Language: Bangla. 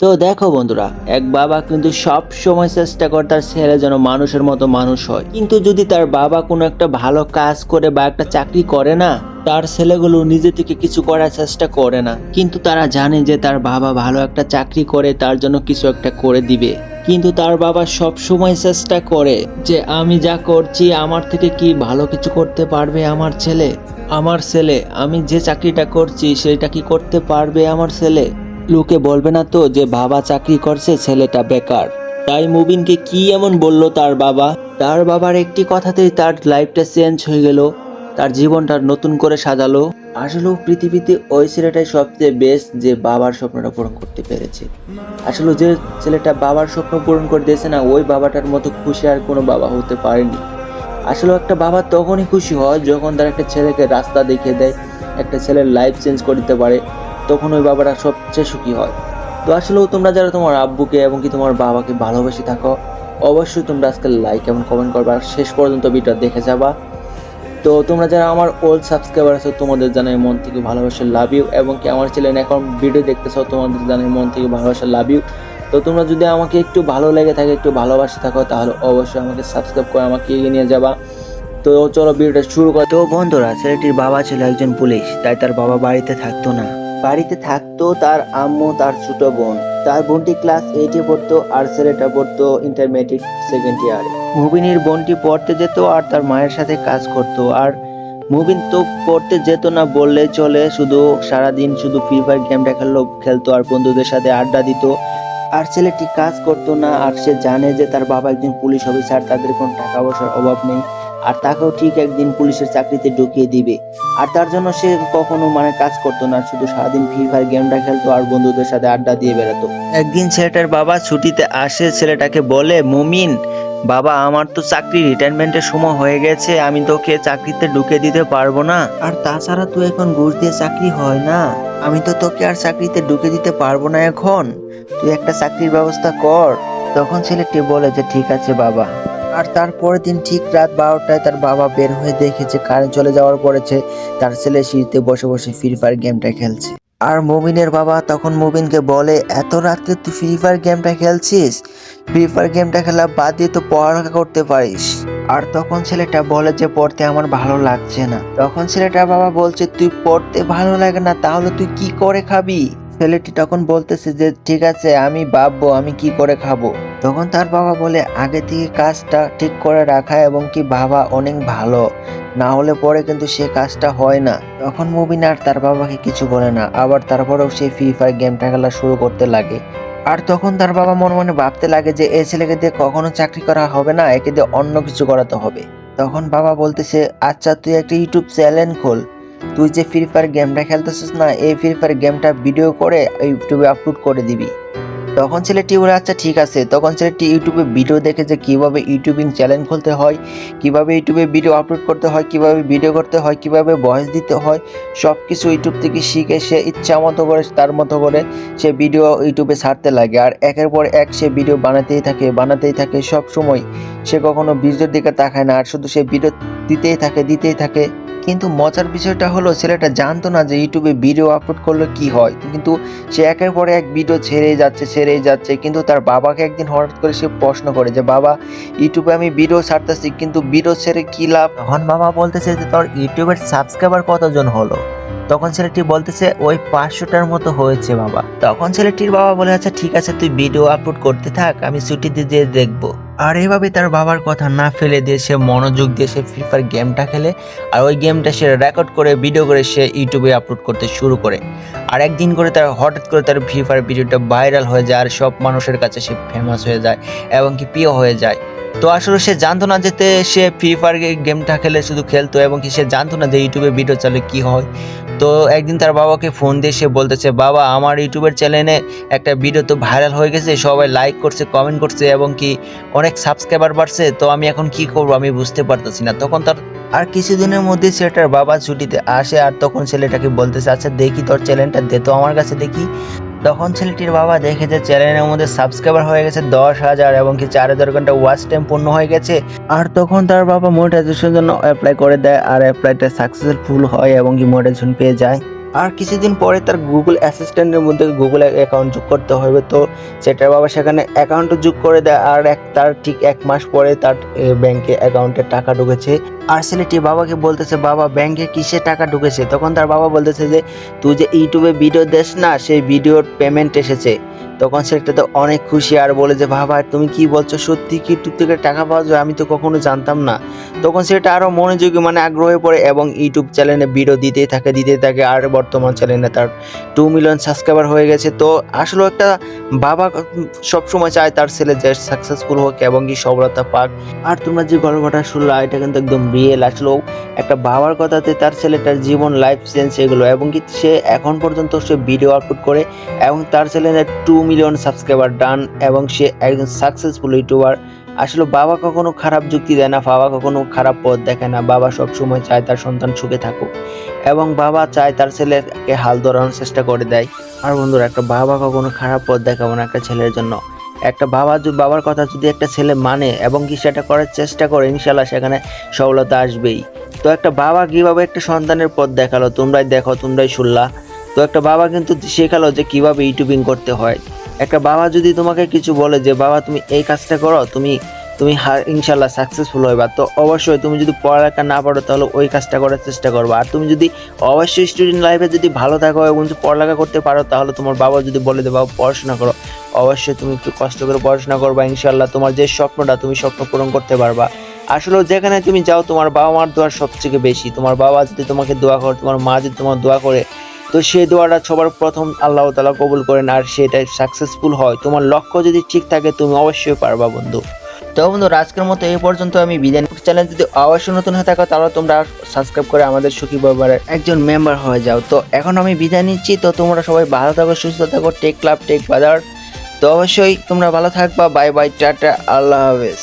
তো দেখো বন্ধুরা, এক বাবা কিন্তু সব সময় চেষ্টা করে তার ছেলে যেন মানুষের মতো মানুষ হয়। কিন্তু যদি তার বাবা কোনো একটা ভালো কাজ করে বা একটা চাকরি করে না, তার ছেলেগুলো নিজে থেকে কিছু করার চেষ্টা করে না। কিন্তু তারা জানে যে তার বাবা ভালো একটা চাকরি করে, তার জন্য কিছু একটা করে দিবে। কিন্তু তার বাবা সব সময় চেষ্টা করে যে, আমি যা করছি, আমার থেকে কি ভালো কিছু করতে পারবে আমার ছেলে? আমার ছেলে, আমি যে চাকরিটা করছি, সেটা কি করতে পারবে আমার ছেলে? লোকে বলবে না তো যে বাবা চাকরি করছে, ছেলেটা বেকার। তাই মুবিনকে কি এমন বলল তার বাবা? তার বাবার একটি কথাতেই তার লাইফটা চেঞ্জ হয়ে গেল, তার জীবনটা নতুন করে সাজালো। আসলে পৃথিবীতে ওই ছেলেটাই সবচেয়ে বেস্ট যে বাবার স্বপ্নটা পূরণ করতে পেরেছে। আসলে যে ছেলেটা বাবার স্বপ্ন পূরণ করে দিয়েছে না, ওই বাবাটার মতো খুশি আর কোনো বাবা হতে পারেনি। আসলে একটা বাবা তখনই খুশি হয় যখন তার একটা ছেলেকে রাস্তা দেখিয়ে দেয়, একটা ছেলের লাইফ চেঞ্জ করে দিতে পারে। তখন ওই বাবাটা সবচেয়ে সুখী হয়। তো আসলেও তোমরা যারা তোমার আব্বুকে এবং কি তোমার বাবাকে ভালোবেসে থাকো, অবশ্যই তোমরা আজকে লাইক এবং কমেন্ট করবা। শেষ পর্যন্ত ভিডিও দেখে যাবা। তো তোমরা যারা আমার ওল্ড সাবস্ক্রাইবার আছো, তোমাদের জানাই মন থেকে ভালোবাসা লাভ ইউ এবং কি আমার চ্যানেল এখন ভিডিও দেখতেছো, তোমাদের জানাই মন থেকে ভালোবাসা লাভ ইউ তো তোমরা যদি আমাকে একটু ভালো লেগে থাকে, একটু ভালোবাসে থাকো, তাহলে অবশ্যই আমাকে সাবস্ক্রাইব করে আমাকে এগিয়ে নিয়ে যাবা। তো চলো ভিডিওটা শুরু কর। তো বন্ধুরা, ছেলেটির বাবা ছিল একজন পুলিশ, তাই তার বাবা বাড়িতে থাকতো না। বাড়িতে থাকতো তার আম্মু, তার ছোট বোন। তার বোনটি ক্লাস এইটে পড়তো আর ছেলেটা পড়তো ইন্টারমিডিয়েট সেকেন্ড ইয়ারে মুবিনের বোনটি পড়তে যেত আর তার মায়ের সাথে কাজ করতো। আর মুবিন তো পড়তে যেত না বললে চলে, শুধু সারাদিন শুধু ফ্রি ফায়ার গেমটা খেললো, খেলতো আর বন্ধুদের সাথে আড্ডা দিত। আর ছেলেটি কাজ করতো না, আর সে জানে যে তার বাবা একজন পুলিশ অফিসার তাদের কোনো টাকা পয়সার অভাব নেই। আর তাকেও ঠিক একদিন পুলিশের চাকরিতে ঢুকিয়ে দিবে। আর তার জন্য সে কখনো মানে কাজ করতো না শুধু সারাদিন ফ্রি ফায়ার গেমটা খেলতো আর বন্ধুদের সাথে আড্ডা দিয়ে বেড়াতো। একদিন ছেলেটার বাবা ছুটিতে আসে ছেলেটাকে বলে মুমিন বাবা আমার তো চাকরি রিটায়ারমেন্টের সময় হয়ে গেছে আমি তোকে চাকরিতে ঢুকে দিতে পারব না। আর তাছাড়া তুই এখন ঘুষ দিয়ে চাকরি হয় না। আমি তো তোকে আর চাকরিতে ঢুকে দিতে পারব না এখন। তুই একটা চাকরির ব্যবস্থা কর। তখন ছেলেটি বলে যে ঠিক আছে বাবা। আর তারপরের দিন ঠিক রাত বারোটায় তার বাবা বের হয়ে দেখেছে কারেন্ট চলে যাওয়ার পরেছে তার ছেলে সিঁড়িতে বসে বসে ফ্রি ফায়ার গেমটা খেলছে। আর মুবিনের বাবা তখন মুবিনকে বলে, এত রাত্রে তুই ফ্রি ফায়ার গেমটা খেলছিস? ফ্রি ফায়ার গেমটা খেলা বাদ দিয়ে তো পড়ালেখা করতে পারিস। আর তখন ছেলেটা বলে যে, পড়তে আমার ভালো লাগছে না। তখন ছেলেটার বাবা বলছে, তুই পড়তে ভালো লাগে না, তাহলে তুই কি করে খাবি? ছেলেটি তখন বলতেছে যে, ঠিক আছে, আমি ভাববো, আমি কি করে খাব? তখন তার বাবা বলে, আগে থেকে কাজটা ঠিক করে রাখা এবং কি বাবা অনেক ভালো। না হলে পরে কিন্তু সে কাজটা হয় না। তখন মুবিন আর তার বাবাকে কিছু বলে না। আবার তারপরেও সে ফ্রি ফায়ার গেমটা খেলা শুরু করতে লাগে। আর তখন তার বাবা মনে মনে ভাবতে লাগে যে এই ছেলেকে দিয়ে কখনো চাকরি করা হবে না, একে দিয়ে অন্য কিছু করাতে হবে। তখন বাবা বলতেছে আচ্ছা তুই একটা ইউটিউব চ্যানেল খোল। তুই যে ফ্রি ফায়ার গেমটা খেলতেছিস না, এই ফ্রি ফায়ার গেমটা ভিডিও করে ইউটিউবে আপলোড করে দিবি। তখন ছেলেটি বলে আচ্ছা ঠিক আছে। তখন ছেলেটি ইউটিউবে ভিডিও দেখে যে কীভাবে ইউটিউবিং চ্যানেল খুলতে হয়, কীভাবে ইউটিউবে ভিডিও আপলোড করতে হয়, কীভাবে ভিডিও করতে হয়, কীভাবে ভয়েস দিতে হয় সব কিছু ইউটিউব থেকে শিখে সে ইচ্ছা মতো করে, তার মতো করে সে ভিডিও ইউটিউবে ছাড়তে লাগে। আর একের পর এক সে ভিডিও বানাতেই থাকে বানাতেই থাকে সব সময় সে কখনো ভিডিওর দিকে তাকায় না, আর শুধু সে ভিডিও দিতেই থাকে দিতেই থাকে। কিন্তু মজার বিষয়টা হলো, ছেলেটা জানতো না যে ইউটিউবে ভিডিও আপলোড করলে কি হয়। কিন্তু সে একের পরে এক ভিডিও ছেড়েই যাচ্ছে ছেড়েই যাচ্ছে। কিন্তু তার বাবাকে একদিন হঠাৎ করে সে প্রশ্ন করে যে, বাবা, ইউটিউবে আমি ভিডিও ছাড়তেছি, কিন্তু ভিডিও ছেড়ে কি লাভ? তখন বাবা বলতেছে যে, তোর ইউটিউবের সাবস্ক্রাইবার কতজন হলো? তখন ছেলেটি বলতেছে, ওই পাঁচশোটার মতো হয়েছে বাবা। তখন ছেলেটির বাবা বলে আচ্ছা ঠিক আছে, তুই ভিডিও আপলোড করতে থাক, আমি ছুটিতে যেয়ে দেখব। আর এভাবে তার বাবার কথা না ফেলে দিয়ে সে মনোযোগ দিয়ে সে ফ্রি ফায়ার গেমটা খেলে। আর ওই গেমটা সে রেকর্ড করে ভিডিও করে সে ইউটিউবে আপলোড করতে শুরু করে। আর একদিন করে তার, হঠাৎ করে তার ফ্রি ফায়ার ভিডিওটা ভাইরাল হয়ে যায় আর সব মানুষের কাছে সে ফেমাস হয়ে যায় এবং কি প্রিয় হয়ে যায়। তো আসলে সে জানতো না যেতে সে ফ্রি ফায়ার গেমটা খেলে শুধু খেলতো এবং কি সে জানতো না যে ইউটিউবে ভিডিও চালে কি হয়। তো একদিন তার বাবাকে ফোন দিয়ে সে বলতেছে, বাবা, আমার ইউটিউবের চ্যানেলে একটা ভিডিও তো ভাইরাল হয়ে গেছে, সবাই লাইক করছে কমেন্ট করছে এবং কি অনেক সাবস্ক্রাইবার বাড়ছে, তো আমি এখন কি করব আমি বুঝতে পারতেছি না। তখন তার আর কিছুদিনের মধ্যে ছেলেটার বাবা ছুটিতে আসে আর তখন ছেলেটাকে বলতেছে আচ্ছা দেখি তোর চ্যানেলটা দে তো আমার কাছে দেখি। তখন ছেলেটির বাবা দেখে যে চ্যানেলের মধ্যে সাবস্ক্রাইবার হয়ে গেছে দশ হাজার এবং কি চার হাজার ঘণ্টা ওয়াচ টাইম পূর্ণ হয়ে গেছে। আর তখন তার বাবা মোনেটাইজেশনের জন্য অ্যাপ্লাই করে দেয়, আর অ্যাপ্লাইটা সাকসেসফুল হয় এবং কি মোনেটাইজেশন পেয়ে যায়। আর কিছুদিন পরে তার গুগল অ্যাসিস্ট্যান্টের মধ্যে গুগল অ্যাকাউন্ট যোগ করতে হবে। তো সেটার বাবা সেখানে অ্যাকাউন্টও যোগ করে দেয় আর এক তার ঠিক এক মাস পরে তার ব্যাংকে অ্যাকাউন্টে টাকা ঢুকেছে। আর ছেলেটি বাবাকে বলতেছে, বাবা ব্যাংকে কিসে টাকা ঢুকেছে? তখন তার বাবা বলতেছে যে, তুই যে ইউটিউবে ভিডিও দেস না, সেই ভিডিওর পেমেন্ট এসেছে। তখন সেটা তো অনেক খুশি আর বলে যে, বাবা, তুমি কি বলছো? সত্যি কি ইউটিউব থেকে টাকা পাওয়া যায়? আমি তো কখনো জানতাম না। তখন সেটা আরও মনোযোগী মানে আগ্রহে পড়ে এবং ইউটিউব চ্যানেলে ভিডিও দিতেই থাকে দিতে থাকে। আর বর্তমান চ্যানেলে তার টু মিলিয়ন সাবস্ক্রাইবার হয়ে গেছে। তো আসলে একটা বাবা সবসময় চায় তার ছেলে যে সাকসেসফুল হোক এবং কি সফলতা পাক। আর তোমরা যে গল্পটা শুনলা, এটা কিন্তু একদম রিয়েল আসলেও একটা বাবার কথাতে তার ছেলেটার জীবন লাইফ চেঞ্জ এগুলো এবং কি সে এখন পর্যন্ত সে ভিডিও আপলোড করে এবং তার চ্যানেলে টু মিলিয়ন সাবস্ক্রাইবার ডান এবং সে একজন সাকসেসফুল ইউটিউবার আসলে বাবা কখনো খারাপ যুক্তি দেয় না, বাবা কখনো খারাপ পথ দেখে না। বাবা সবসময় চায় তার সন্তান সুখে থাকুক এবং বাবা চায় তার ছেলেকে হাল ধরানোর চেষ্টা করে দেয়। আর বন্ধুরা, একটা বাবা কখনো খারাপ পথ দেখাবো না একটা ছেলের জন্য। একটা বাবা বাবার কথা যদি একটা ছেলে মানে এবং কি সেটা করার চেষ্টা করে ইনশাল্লাহ সেখানে সফলতা আসবেই। তো একটা বাবা কীভাবে একটা সন্তানের পথ দেখাল তোমরাই দেখো, তোমরাই শুনলা। তো একটা বাবা কিন্তু শেখালো যে কীভাবে ইউটিউবিং করতে হয়। একটা বাবা যদি তোমাকে কিছু বলে যে, বাবা, তুমি এই কাজটা করো, তুমি তুমি ইনশাল্লাহ সাকসেসফুল হইবা। তো অবশ্যই তুমি যদি পড়ালেখা না পারো, তাহলে ওই কাজটা করার চেষ্টা করবে। আর তুমি যদি অবশ্যই স্টুডেন্ট লাইফে যদি ভালো থাকো এবং পড়ালেখা করতে পারো, তাহলে তোমার বাবা যদি বলে দেবে বাবা, পড়াশোনা করো, অবশ্যই তুমি একটু কষ্ট করে পড়াশোনা করবা, ইনশাল্লাহ তোমার যে স্বপ্নটা, তুমি স্বপ্ন পূরণ করতে পারবা। আসলে যেখানে তুমি যাও, তোমার বাবা মার দোয়ার সবথেকে বেশি। তোমার বাবা যদি তোমাকে দোয়া করে, তোমার মা যদি তোমার দোয়া করে তো সেই দোয়াটা সবার প্রথম আল্লাহ তালা কবুল করেন আর সেটা সাকসেসফুল হয়। তোমার লক্ষ্য যদি ঠিক থাকে, তুমি অবশ্যই পারবা বন্ধু। তো বন্ধু, আজকের মতো এই পর্যন্ত আমি বিদায় চ্যানেল যদি অবশ্যই নতুন হয়ে থাকো, তাহলে তোমরা সাবস্ক্রাইব করে আমাদের সুখী পরিবারের একজন মেম্বার হয়ে যাও। তো এখন আমি বিদায় নিচ্ছি। তো তোমরা সবাই ভালো থাকো, সুস্থ থাকো। টেক ক্লাব টেক বাজার তো অবশ্যই তোমরা ভালো থাকবা। Bye bye tata. আল্লাহ হাফেজ।